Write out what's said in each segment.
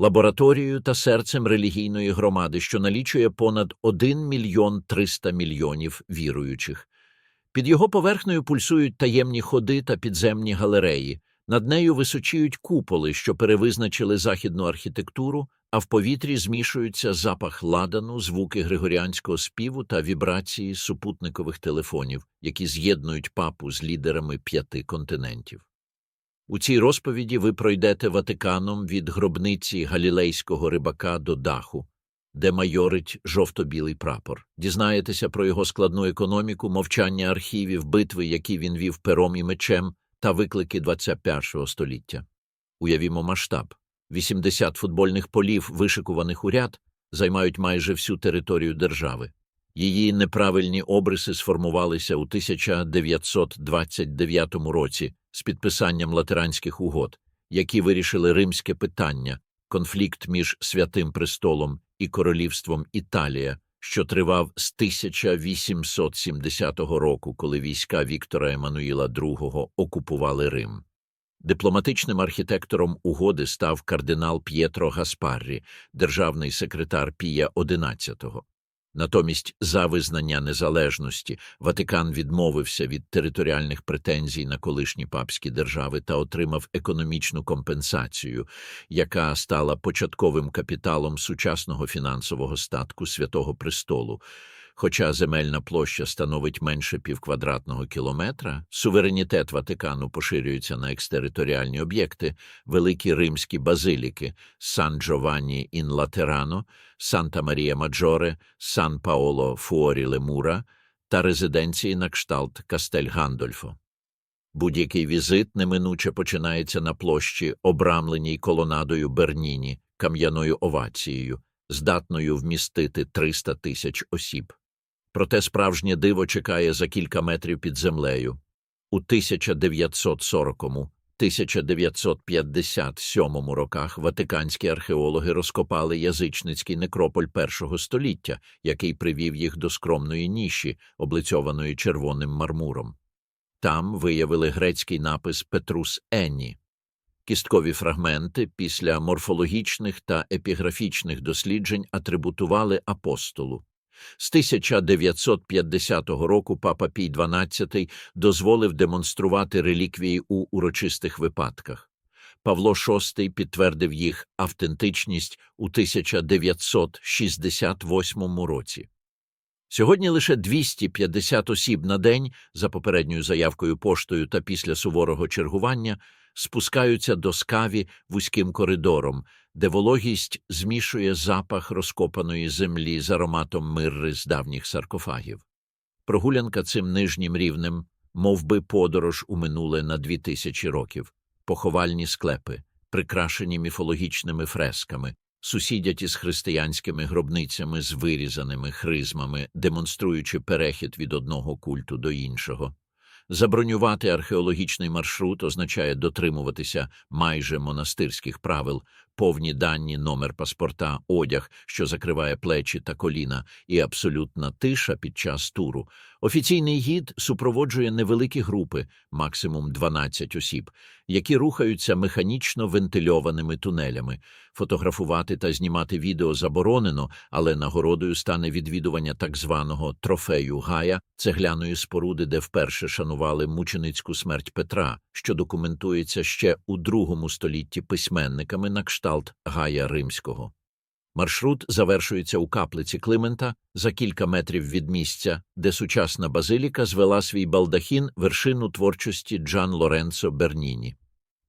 лабораторією та серцем релігійної громади, що налічує понад 1 мільйон 300 мільйонів віруючих. Під його поверхнею пульсують таємні ходи та підземні галереї. Над нею височіють куполи, що перевизначили західну архітектуру, а в повітрі змішуються запах ладану, звуки григоріанського співу та вібрації супутникових телефонів, які з'єднують папу з лідерами п'яти континентів. У цій розповіді ви пройдете Ватиканом від гробниці галілейського рибака до даху, де майорить жовто-білий прапор. Дізнаєтеся про його складну економіку, мовчання архівів, битви, які він вів пером і мечем, та виклики 21 століття. Уявімо масштаб. 80 футбольних полів, вишикуваних у ряд, займають майже всю територію держави. Її неправильні обриси сформувалися у 1929 році з підписанням латеранських угод, які вирішили римське питання, конфлікт між Святим Престолом і Королівством Італія, що тривав з 1870 року, коли війська Віктора Еммануїла II окупували Рим. Дипломатичним архітектором угоди став кардинал П'єтро Гаспаррі, державний секретар Пія XI. Натомість, за визнання незалежності, Ватикан відмовився від територіальних претензій на колишні папські держави та отримав економічну компенсацію, яка стала початковим капіталом сучасного фінансового статку Святого Престолу. Хоча земельна площа становить менше півквадратного кілометра, суверенітет Ватикану поширюється на екстериторіальні об'єкти, великі римські базиліки Сан Джованні ін Латерано, Санта Марія Маджоре, Сан Паоло Фуорі Лемура та резиденції на кшталт Кастель Гандольфо. Будь-який візит неминуче починається на площі, обрамленій колонадою Берніні, кам'яною овацією, здатною вмістити 300 тисяч осіб. Проте справжнє диво чекає за кілька метрів під землею. У 1940-1957 роках ватиканські археологи розкопали язичницький некрополь першого століття, який привів їх до скромної ніші, облицьованої червоним мармуром. Там виявили грецький напис Петрус Енні. Кісткові фрагменти після морфологічних та епіграфічних досліджень атрибутували апостолу. З 1950 року папа Пій XII дозволив демонструвати реліквії у урочистих випадках. Павло VI підтвердив їх автентичність у 1968 році. Сьогодні лише 250 осіб на день, за попередньою заявкою поштою та після суворого чергування, спускаються до скаві вузьким коридором, де вологість змішує запах розкопаної землі з ароматом мирри з давніх саркофагів. Прогулянка цим нижнім рівнем, мов би подорож у минуле на дві тисячі років, поховальні склепи, прикрашені міфологічними фресками, сусідять із християнськими гробницями з вирізаними хризмами, демонструючи перехід від одного культу до іншого. Забронювати археологічний маршрут означає дотримуватися майже монастирських правил, повні дані, номер паспорта, одяг, що закриває плечі та коліна, і абсолютна тиша під час туру. Офіційний гід супроводжує невеликі групи, максимум 12 осіб, які рухаються механічно вентильованими тунелями. Фотографувати та знімати відео заборонено, але нагородою стане відвідування так званого трофею Гая, цегляної споруди, де вперше шанували мученицьку смерть Петра, що документується ще у другому столітті письменниками на кшталт Гая Римського. Маршрут завершується у каплиці Климента за кілька метрів від місця, де сучасна базиліка звела свій балдахін вершину творчості Джан Лоренцо Берніні.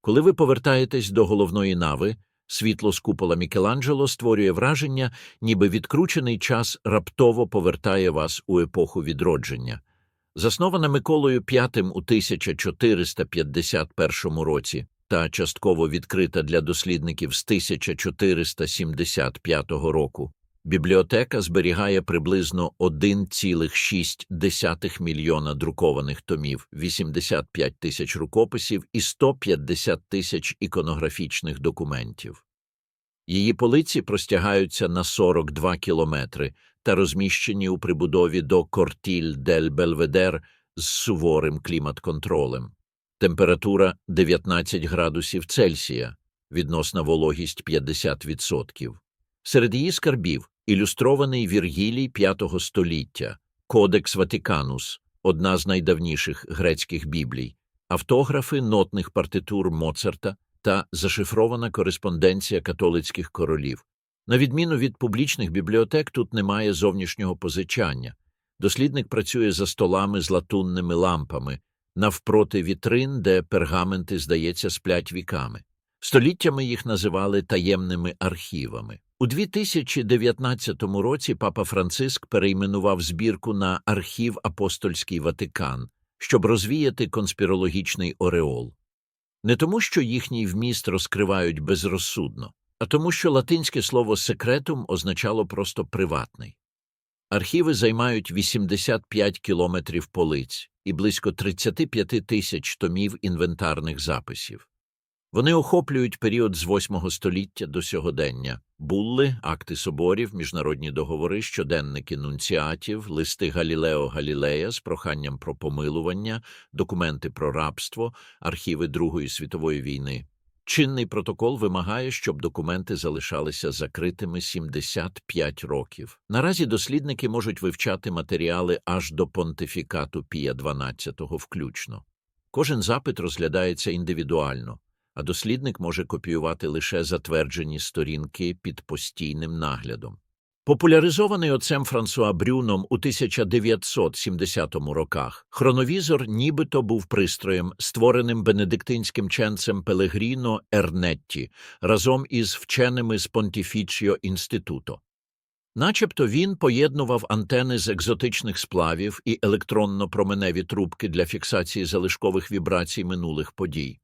Коли ви повертаєтесь до головної нави, світло з купола Мікеланджело створює враження, ніби відкручений час раптово повертає вас у епоху відродження. Заснована Миколою V у 1451 році та частково відкрита для дослідників з 1475 року. Бібліотека зберігає приблизно 1,6 мільйона друкованих томів, 85 тисяч рукописів і 150 тисяч іконографічних документів. Її полиці простягаються на 42 кілометри та розміщені у прибудові до Кортіль дель Белведер з суворим клімат-контролем. Температура 19 градусів Цельсія, відносна вологість 50%. Серед її скарбів ілюстрований Віргілій V століття, Кодекс Ватиканус, одна з найдавніших грецьких біблій, автографи нотних партитур Моцарта та зашифрована кореспонденція католицьких королів. На відміну від публічних бібліотек, тут немає зовнішнього позичання. Дослідник працює за столами з латунними лампами, навпроти вітрин, де пергаменти, здається, сплять віками. Століттями їх називали таємними архівами. У 2019 році папа Франциск перейменував збірку на архів Апостольський Ватикан, щоб розвіяти конспірологічний ореол. Не тому, що їхній вміст розкривають безрозсудно, а тому, що латинське слово секретум означало просто приватний. Архіви займають 85 кілометрів полиць і близько 35 тисяч томів інвентарних записів. Вони охоплюють період з 8 століття до сьогодення булли, акти соборів, міжнародні договори, щоденники нунціатів, листи Галілео Галілея з проханням про помилування, документи про рабство, архіви Другої світової війни. Чинний протокол вимагає, щоб документи залишалися закритими 75 років. Наразі дослідники можуть вивчати матеріали аж до понтифікату Пія XII включно. Кожен запит розглядається індивідуально, а дослідник може копіювати лише затверджені сторінки під постійним наглядом. Популяризований отцем Франсуа Брюном у 1970 роках, хроновізор нібито був пристроєм, створеним бенедиктинським ченцем Пелегріно Ернетті разом із вченими з Понтіфічіо інституто. Начебто він поєднував антени з екзотичних сплавів і електронно-променеві трубки для фіксації залишкових вібрацій минулих подій.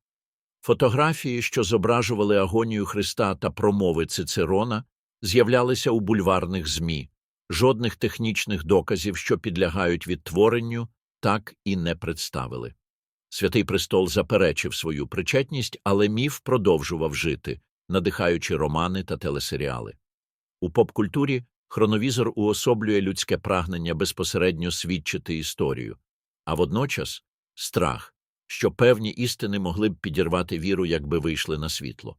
Фотографії, що зображували агонію Христа та промови Цицерона, з'являлися у бульварних ЗМІ. Жодних технічних доказів, що підлягають відтворенню, так і не представили. Святий престол заперечив свою причетність, але міф продовжував жити, надихаючи романи та телесеріали. У попкультурі хроновізор уособлює людське прагнення безпосередньо свідчити історію, а водночас страх, що певні істини могли б підірвати віру, якби вийшли на світло.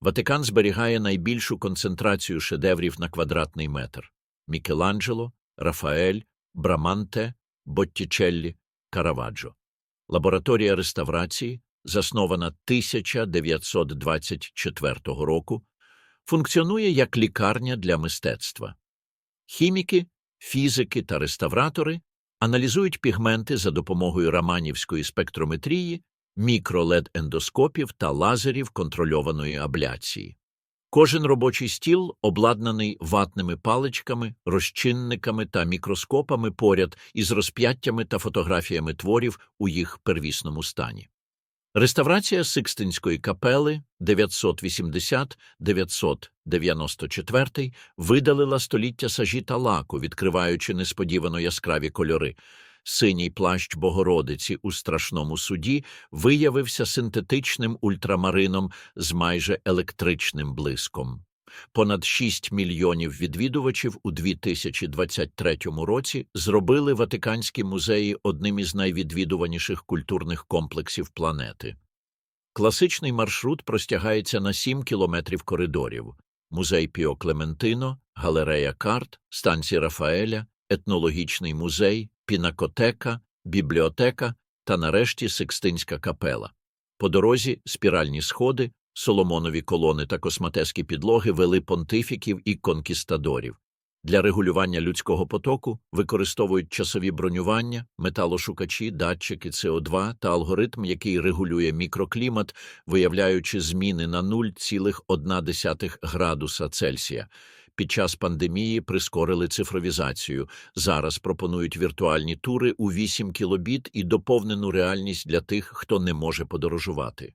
Ватикан зберігає найбільшу концентрацію шедеврів на квадратний метр Мікеланджело, Рафаель, Браманте, Боттічеллі, Караваджо. Лабораторія реставрації, заснована 1924 року, функціонує як лікарня для мистецтва. Хіміки, фізики та реставратори аналізують пігменти за допомогою раманівської спектрометрії, мікролед-ендоскопів та лазерів контрольованої абляції. Кожен робочий стіл обладнаний ватними паличками, розчинниками та мікроскопами поряд із розп'яттями та фотографіями творів у їх первісному стані. Реставрація Сикстинської капели 980-994 видалила століття сажі та лаку, відкриваючи несподівано яскраві кольори. Синій плащ Богородиці у страшному суді виявився синтетичним ультрамарином з майже електричним блиском. Понад 6 мільйонів відвідувачів у 2023 році зробили Ватиканські музеї одним із найвідвідуваніших культурних комплексів планети. Класичний маршрут простягається на 7 кілометрів коридорів музей Піо Клементино, галерея карт, станція Рафаеля, етнологічний музей, пінакотека, бібліотека та нарешті Сикстинська капела. По дорозі спіральні сходи, соломонові колони та косматеські підлоги вели понтифіків і конкістадорів. Для регулювання людського потоку використовують часові бронювання, металошукачі, датчики СО2 та алгоритм, який регулює мікроклімат, виявляючи зміни на 0,1 градуса Цельсія. Під час пандемії прискорили цифровізацію. Зараз пропонують віртуальні тури у 8 кілобіт і доповнену реальність для тих, хто не може подорожувати.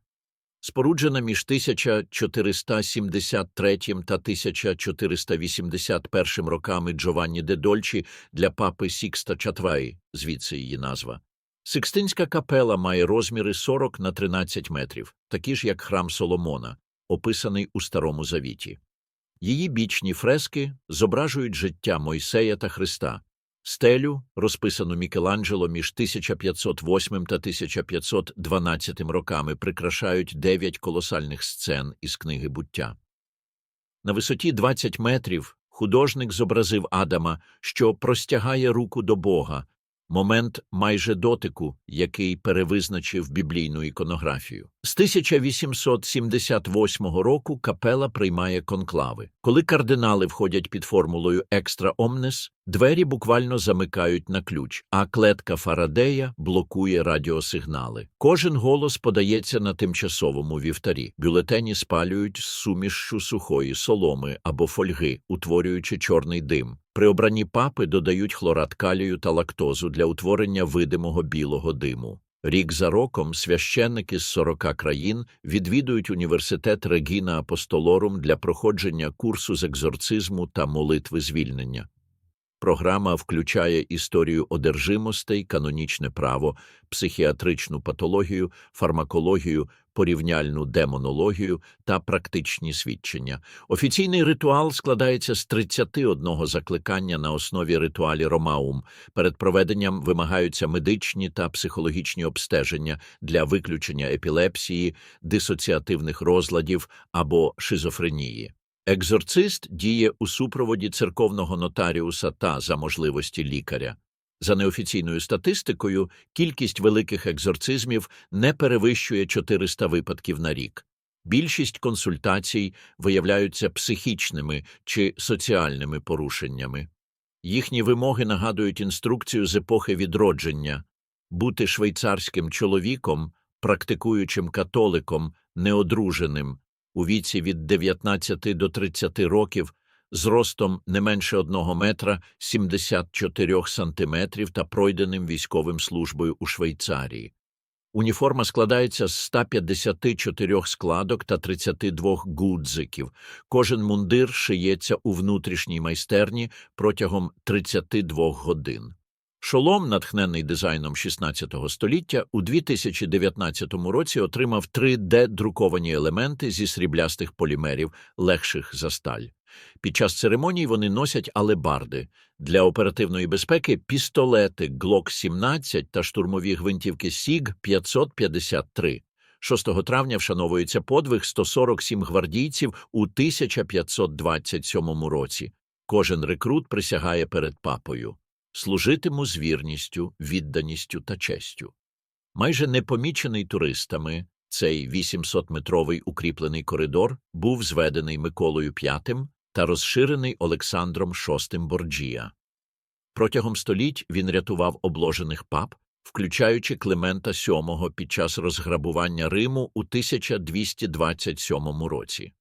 Споруджена між 1473 та 1481 роками Джованні де Дольчі для папи Сікста Чатваї, звідси її назва. Сикстинська капела має розміри 40 на 13 метрів, такі ж як храм Соломона, описаний у Старому Завіті. Її бічні фрески зображують життя Мойсея та Христа, Стелю, розписану Мікеланджело між 1508 та 1512 роками, прикрашають дев'ять колосальних сцен із книги буття. На висоті 20 метрів художник зобразив Адама, що простягає руку до Бога, момент майже дотику, який перевизначив біблійну іконографію. З 1878 року капела приймає конклави. Коли кардинали входять під формулою «екстра омнес», двері буквально замикають на ключ, а клетка Фарадея блокує радіосигнали. Кожен голос подається на тимчасовому вівтарі. Бюлетені спалюють з сумішшю сухої соломи або фольги, утворюючи чорний дим. При обранні папи додають хлорат калію та лактозу для утворення видимого білого диму. Рік за роком священники з 40 країн відвідують університет Регіна Апостолорум для проходження курсу з екзорцизму та молитви звільнення. Програма включає історію одержимостей, канонічне право, психіатричну патологію, фармакологію, порівняльну демонологію та практичні свідчення. Офіційний ритуал складається з 31 закликання на основі ритуалі Ромаум. Перед проведенням вимагаються медичні та психологічні обстеження для виключення епілепсії, дисоціативних розладів або шизофренії. Екзорцист діє у супроводі церковного нотаріуса та за можливості лікаря. За неофіційною статистикою, кількість великих екзорцизмів не перевищує 400 випадків на рік. Більшість консультацій виявляються психічними чи соціальними порушеннями. Їхні вимоги нагадують інструкцію з епохи відродження бути швейцарським чоловіком, практикуючим католиком, неодруженим, у віці від 19 до 30 років, з ростом не менше 1 метра 74 сантиметрів та пройденим військовим службою у Швейцарії. Уніформа складається з 154 складок та 32 гудзиків. Кожен мундир шиється у внутрішній майстерні протягом 32 годин. Шолом, натхнений дизайном 16 століття, у 2019 році отримав 3D-друковані елементи зі сріблястих полімерів, легших за сталь. Під час церемоній вони носять алебарди. Для оперативної безпеки пістолети Glock 17 та штурмові гвинтівки SIG 553. 6 травня вшановується подвиг 147 гвардійців у 1527 році. Кожен рекрут присягає перед папою служитиму з вірністю, відданістю та честю. Майже непомічений туристами, цей 800-метровий укріплений коридор був зведений Миколою V та розширений Олександром VI Борджія. Протягом століть він рятував обложених пап, включаючи Климента VII під час розграбування Риму у 1227 році.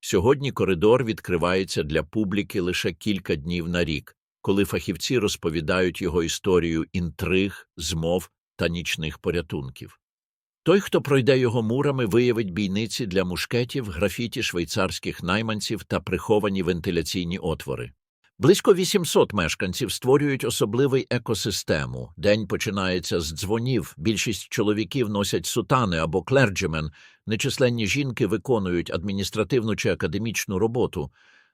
Сьогодні коридор відкривається для публіки лише кілька днів на рік, коли фахівці розповідають його історію інтриг, змов та нічних порятунків. Той, хто пройде його мурами, виявить бійниці для мушкетів, графіті швейцарських найманців та приховані вентиляційні отвори. Близько 800 мешканців створюють особливий екосистему. День починається з дзвонів, більшість чоловіків носять сутани або клерджемен, нечисленні жінки виконують адміністративну чи академічну роботу.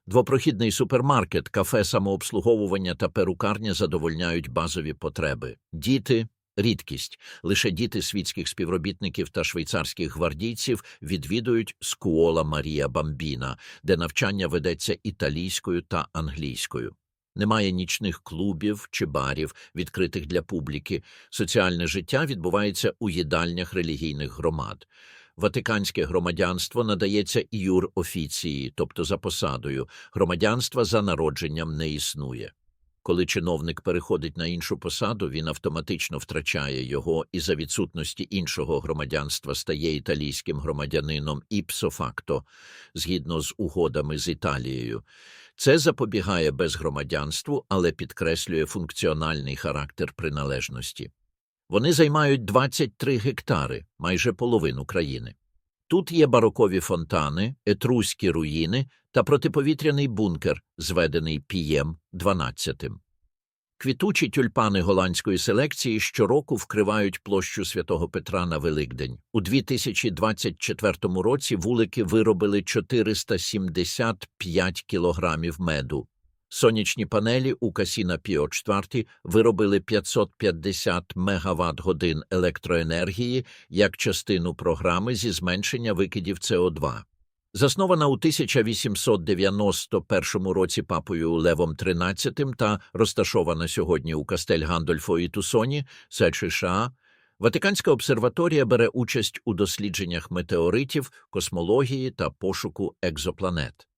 Двопрохідний супермаркет, кафе самообслуговування та перукарня задовольняють базові потреби. Діти рідкість. Лише діти світських співробітників та швейцарських гвардійців відвідують Скуола Марія Бамбіна, де навчання ведеться італійською та англійською. Немає нічних клубів чи барів, відкритих для публіки. Соціальне життя відбувається у їдальнях релігійних громад. Ватиканське громадянство надається юр офіції, тобто за посадою. Громадянства за народженням не існує. Коли чиновник переходить на іншу посаду, він автоматично втрачає його і за відсутності іншого громадянства стає італійським громадянином іпсофакто, згідно з угодами з Італією. Це запобігає безгромадянству, але підкреслює функціональний характер приналежності. Вони займають 23 гектари, майже половину країни. Тут є барокові фонтани, етруські руїни та протиповітряний бункер, зведений пієм 12. Квітучі тюльпани голландської селекції щороку вкривають площу святого Петра на Великдень. У 2024 році вулики виробили 475 кілограмів меду. Сонячні панелі у Касіна Піо 4 виробили 550 мегаватт-годин електроенергії як частину програми зі зменшення викидів СО2. Заснована у 1891 році папою Левом XIII та розташована сьогодні у Кастель Гандольфо і Тусоні, США, Ватиканська обсерваторія бере участь у дослідженнях метеоритів, космології та пошуку екзопланет.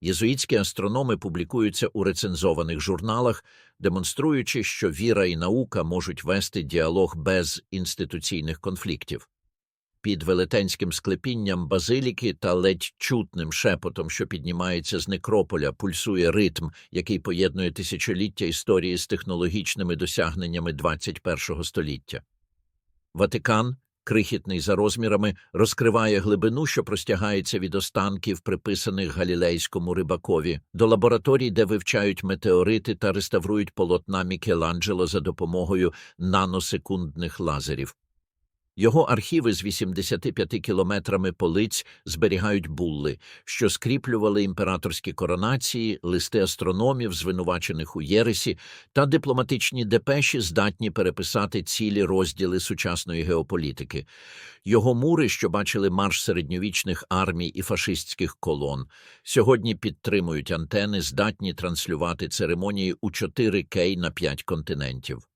Єзуїтські астрономи публікуються у рецензованих журналах, демонструючи, що віра і наука можуть вести діалог без інституційних конфліктів. Під велетенським склепінням базиліки та ледь чутним шепотом, що піднімається з некрополя, пульсує ритм, який поєднує тисячоліття історії з технологічними досягненнями ХХІ століття. Ватикан, крихітний за розмірами, розкриває глибину, що простягається від останків, приписаних галілейському рибакові, до лабораторій, де вивчають метеорити та реставрують полотна Мікеланджело за допомогою наносекундних лазерів. Його архіви з 85 кілометрами полиць зберігають булли, що скріплювали імператорські коронації, листи астрономів, звинувачених у Єресі, та дипломатичні депеші здатні переписати цілі розділи сучасної геополітики. Його мури, що бачили марш середньовічних армій і фашистських колон, сьогодні підтримують антени, здатні транслювати церемонії у 4К на 5 континентів.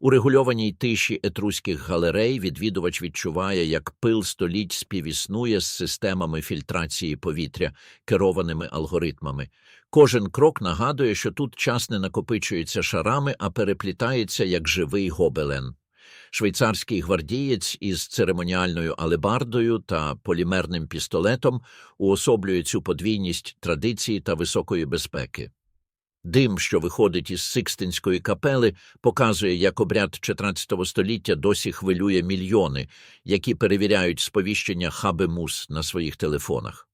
У регульованій тиші етруських галерей відвідувач відчуває, як пил століть співіснує з системами фільтрації повітря, керованими алгоритмами. Кожен крок нагадує, що тут час не накопичується шарами, а переплітається як живий гобелен. Швейцарський гвардієць із церемоніальною алебардою та полімерним пістолетом уособлює цю подвійність традиції та високої безпеки. Дим, що виходить із Сикстинської капели, показує, як обряд 14 століття досі хвилює мільйони, які перевіряють сповіщення Хабемус на своїх телефонах.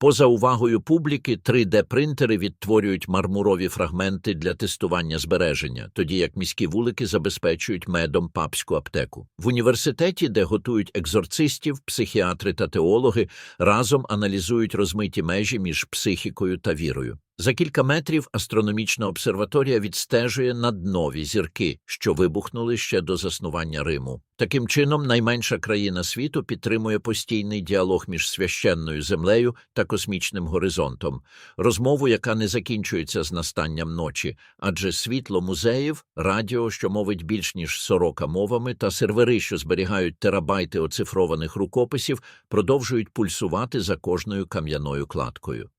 Поза увагою публіки 3D-принтери відтворюють мармурові фрагменти для тестування збереження, тоді як міські вулики забезпечують медом папську аптеку. В університеті, де готують екзорцистів, психіатри та теологи, разом аналізують розмиті межі між психікою та вірою. За кілька метрів астрономічна обсерваторія відстежує наднові зірки, що вибухнули ще до заснування Риму. Таким чином, найменша країна світу підтримує постійний діалог між священною землею та космічним горизонтом, розмову, яка не закінчується з настанням ночі, адже світло музеїв, радіо, що мовить більш ніж сорока мовами, та сервери, що зберігають терабайти оцифрованих рукописів, продовжують пульсувати за кожною кам'яною кладкою.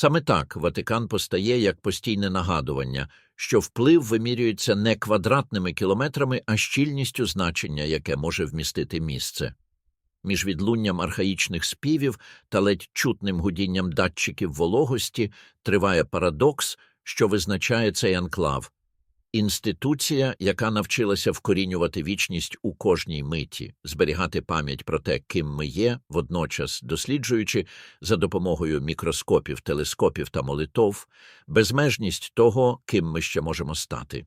Саме так Ватикан постає як постійне нагадування, що вплив вимірюється не квадратними кілометрами, а щільністю значення, яке може вмістити місце. Між відлунням архаїчних співів та ледь чутним гудінням датчиків вологості триває парадокс, що визначає цей анклав Інституція, яка навчилася вкорінювати вічність у кожній миті, зберігати пам'ять про те, ким ми є, водночас досліджуючи за допомогою мікроскопів, телескопів та молитов, безмежність того, ким ми ще можемо стати.